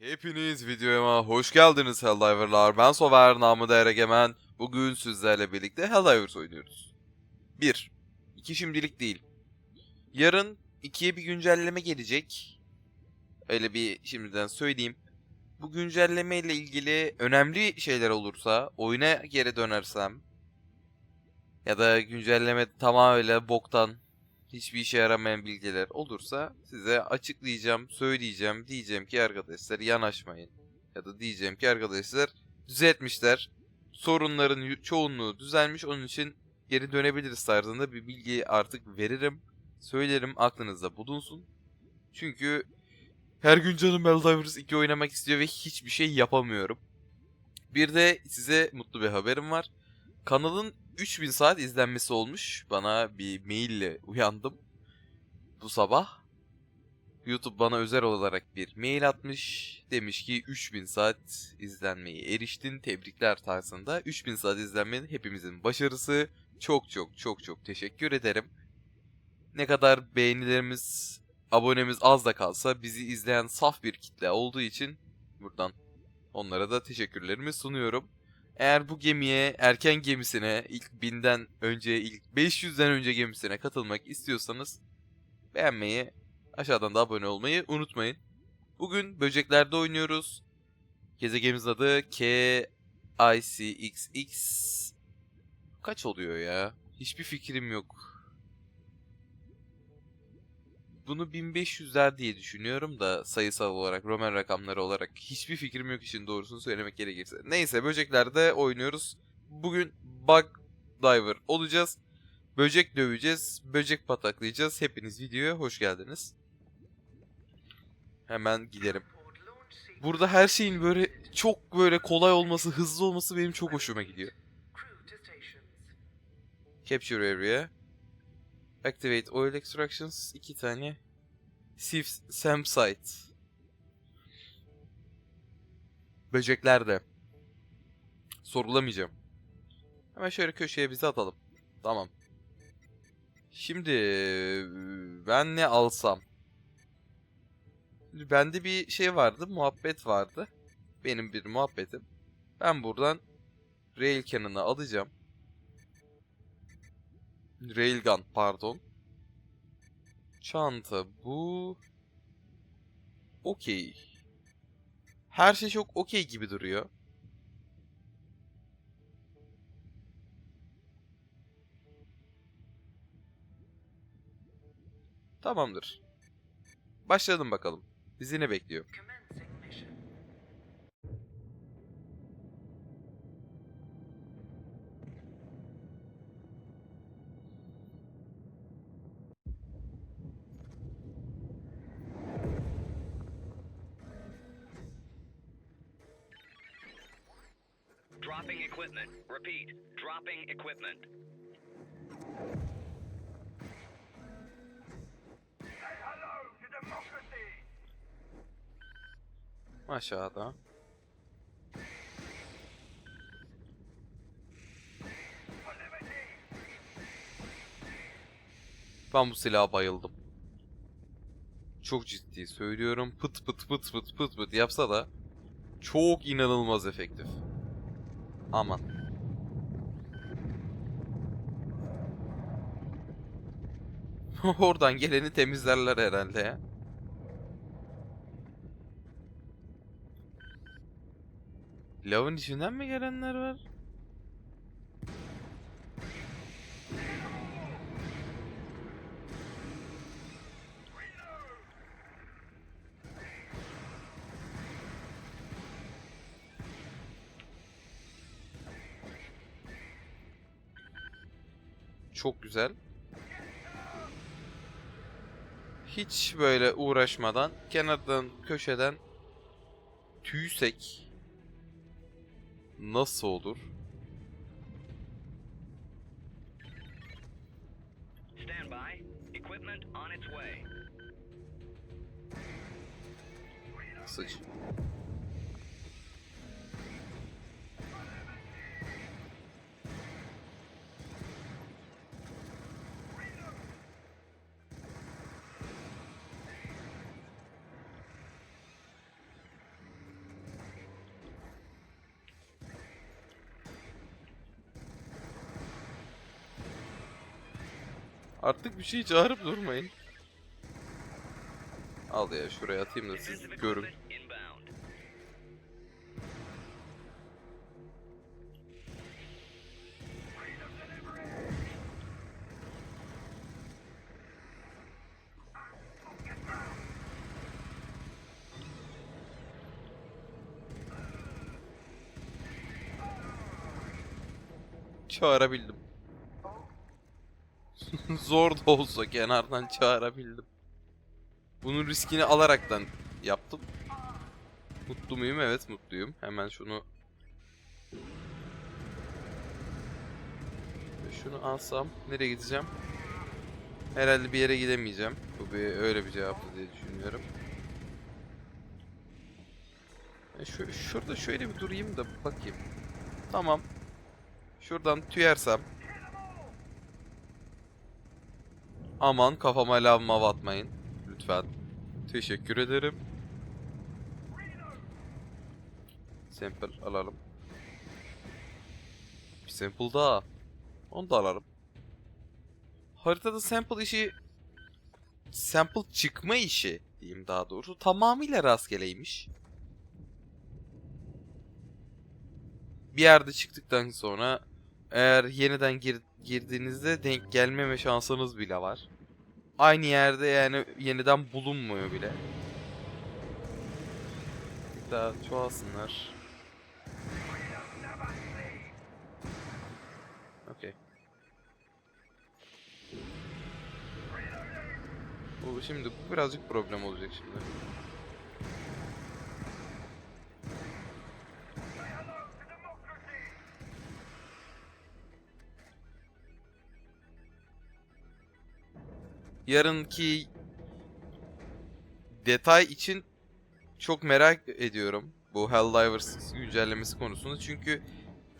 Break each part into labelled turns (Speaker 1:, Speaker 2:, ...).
Speaker 1: Hepiniz videoma hoş geldiniz Helldiver'lar. Ben Sover, namı değer Egemen. Bugün sizlerle birlikte Helldivers oynuyoruz. 1. 2 şimdilik değil. Yarın 2'ye bir güncelleme gelecek. Öyle bir şimdiden söyleyeyim. Bu güncelleme ile ilgili önemli şeyler olursa, oyuna geri dönersem ya da güncelleme tamamıyla boktan hiçbir işe yaramayan bilgiler olursa size açıklayacağım, söyleyeceğim. Diyeceğim ki arkadaşlar yanaşmayın. Ya da diyeceğim ki arkadaşlar düzeltmişler. Sorunların çoğunluğu düzelmiş. Onun için geri dönebiliriz tarzında bir bilgi artık veririm. Söylerim aklınızda bulunsun. Çünkü her gün canım Helldivers 2 oynamak istiyor ve hiçbir şey yapamıyorum. Bir de size mutlu bir haberim var. Kanalın 3000 saat izlenmesi olmuş. Bana bir maille uyandım bu sabah. YouTube bana özel olarak bir mail atmış. Demiş ki 3000 saat izlenmeye eriştin. Tebrikler tarzında. 3000 saat izlenmenin hepimizin başarısı. Çok çok çok çok teşekkür ederim. Ne kadar beğenilerimiz, abonemiz az da kalsa bizi izleyen saf bir kitle olduğu için buradan onlara da teşekkürlerimi sunuyorum. Eğer bu gemiye, erken gemisine, ilk 1000'den önce, ilk 500'den önce gemisine katılmak istiyorsanız beğenmeyi, aşağıdan da abone olmayı unutmayın. Bugün böceklerde oynuyoruz. Gezegenimizin adı KICXX. Kaç oluyor ya? Hiçbir fikrim yok. Bunu 1500'ler diye düşünüyorum da sayısal olarak, Roman rakamları olarak hiçbir fikrim yok işin doğrusunu söylemek gerekirse. Neyse böceklerde oynuyoruz. Bugün Bug Diver olacağız. Böcek döveceğiz, böcek pataklayacağız. Hepiniz videoya hoş geldiniz. Hemen gidelim. Burada her şeyin böyle çok böyle kolay olması, hızlı olması benim çok hoşuma gidiyor. Capture area. Activate oil extractions. iki tane. Sieve Sam site. Böcekler de. Sorulamayacağım. Hemen şöyle köşeye bizi atalım. Tamam. Şimdi ben ne alsam? Bende bir şey vardı, muhabbet vardı. Benim bir muhabbetim. Ben buradan rail cannon'ı alacağım. Railgun pardon. Çanta bu. Okey. Her şey çok okey gibi duruyor. Tamamdır. Başlayalım bakalım. Bizi ne bekliyor?
Speaker 2: Dropping equipment. Repeat. Dropping equipment.
Speaker 1: Aşağıda. Ben bu silaha bayıldım. Çok ciddi söylüyorum. Pıt pıt pıt pıt pıt pıt yapsa da çok inanılmaz efektif. Aman. Oradan geleni temizlerler herhalde ya. Lavın içinden mi gelenler var? Çok güzel. Hiç böyle uğraşmadan kenardan köşeden tüysek nasıl olur?
Speaker 2: Equipment on its way.
Speaker 1: Sıç. Artık bir şey çağırıp durmayın. Al ya şuraya atayım da siz görün. Çağırabildim. Zor da olsa kenardan çağırabildim. Bunun riskini alaraktan yaptım. Mutlu muyum? Evet mutluyum. Hemen şunu... Şunu alsam nereye gideceğim? Herhalde bir yere gidemeyeceğim. Bu bir öyle bir cevaptı diye düşünüyorum. E Şu, şurada şöyle bir durayım da bakayım. Tamam. Şuradan tüyersem. Aman kafama lav mav atmayın. Lütfen. Teşekkür ederim. Sample alalım. Bir sample daha. Onu da alalım. Haritada sample işi... Sample çıkma işi diyeyim daha doğrusu. Tamamıyla rastgeleymiş. bir yerde çıktıktan sonra eğer yeniden gir- girdiğinizde denk gelmeme şansınız bile var. Aynı yerde yani yeniden bulunmuyor bile. Bir daha çoğalsınlar. Okey. Bu şimdi bu birazcık problem olacak şimdi. Yarınki detay için çok merak ediyorum bu Helldivers güncellemesi konusunda. Çünkü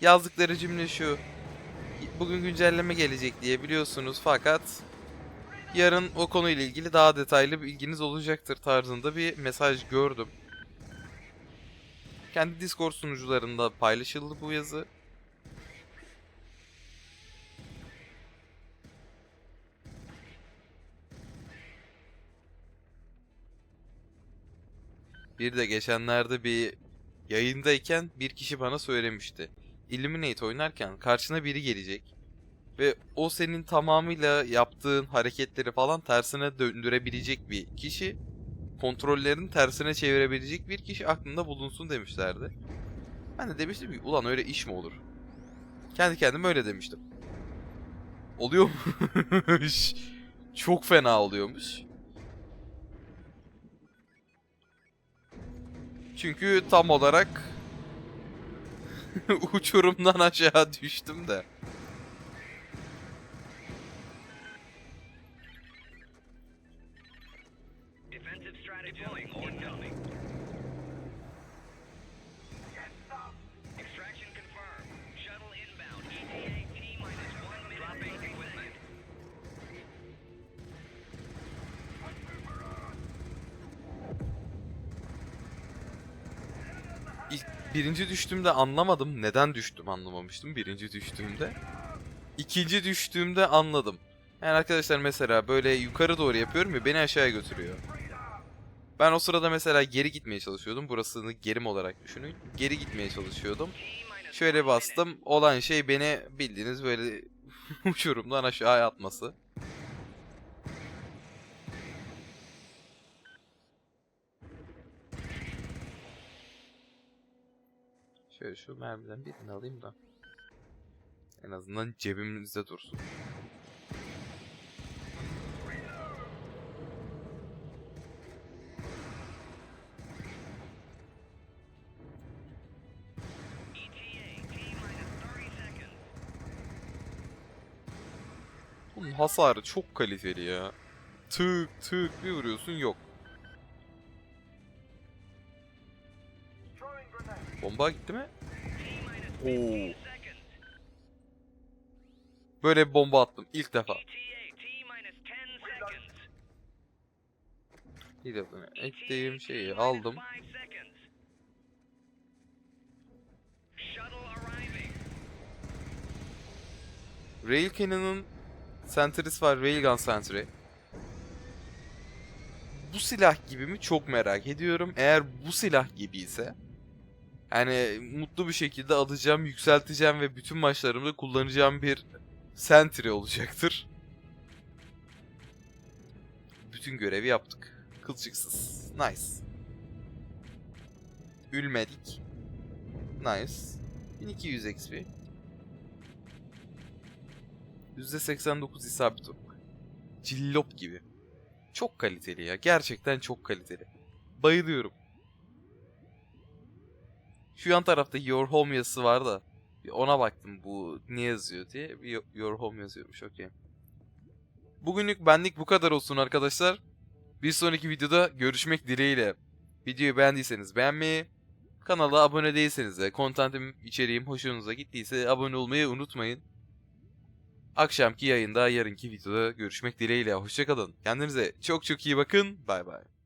Speaker 1: yazdıkları cümle şu. Bugün güncelleme gelecek diye biliyorsunuz fakat yarın o konuyla ilgili daha detaylı bilginiz olacaktır tarzında bir mesaj gördüm. Kendi Discord sunucularında paylaşıldı bu yazı. Bir de geçenlerde bir yayındayken bir kişi bana söylemişti. Illuminate oynarken karşına biri gelecek ve o senin tamamıyla yaptığın hareketleri falan tersine döndürebilecek bir kişi, kontrollerini tersine çevirebilecek bir kişi aklında bulunsun demişlerdi. Ben de demiştim ki ulan öyle iş mi olur? Kendi kendime öyle demiştim. Oluyormuş. Çok fena oluyormuş. Çünkü tam olarak uçurumdan aşağı düştüm de. İlk birinci düştüğümde anlamadım. Neden düştüm anlamamıştım birinci düştüğümde. İkinci düştüğümde anladım. Yani arkadaşlar mesela böyle yukarı doğru yapıyorum ya beni aşağıya götürüyor. Ben o sırada mesela geri gitmeye çalışıyordum. Burasını gerim olarak düşünün. Geri gitmeye çalışıyordum. Şöyle bastım. Olan şey beni bildiğiniz böyle uçurumdan aşağıya atması. Şöyle şu mermiden birini alayım da. En azından cebimizde dursun.
Speaker 2: ETA T minus 30 seconds.
Speaker 1: Bunun hasarı çok kaliteli ya. Tık tık bir vuruyorsun yok. Bomba gitti mi? Oo.
Speaker 2: 15 seconds.
Speaker 1: Böyle bir bomba attım ilk defa.
Speaker 2: ETA T minus 10 seconds.
Speaker 1: İlk defa
Speaker 2: ETA
Speaker 1: ettiğim
Speaker 2: T
Speaker 1: şeyi aldım.
Speaker 2: 5 seconds. Shuttle arriving.
Speaker 1: Rail Cannon'ın Sentry'si var. Railgun Sentry. Bu silah gibi mi çok merak ediyorum. Eğer bu silah gibi ise yani mutlu bir şekilde alacağım, yükselteceğim ve bütün maçlarımda kullanacağım bir Sentry olacaktır. Bütün görevi yaptık. Kılçıksız. Nice. Ülmedik. Nice. 1200 XP. %89 isabet. Cillop gibi. Çok kaliteli ya. Gerçekten çok kaliteli. Bayılıyorum. Şu yan tarafta Your Home yazısı var da. Bir ona baktım bu ne yazıyor diye. Bir Your Home yazıyormuş okey. Bugünlük benlik bu kadar olsun arkadaşlar. Bir sonraki videoda görüşmek dileğiyle. Videoyu beğendiyseniz beğenmeyi, kanala abone değilseniz de kontentim, içeriğim hoşunuza gittiyse abone olmayı unutmayın. Akşamki yayında yarınki videoda görüşmek dileğiyle. Hoşçakalın. Kendinize çok çok iyi bakın. Bay bay.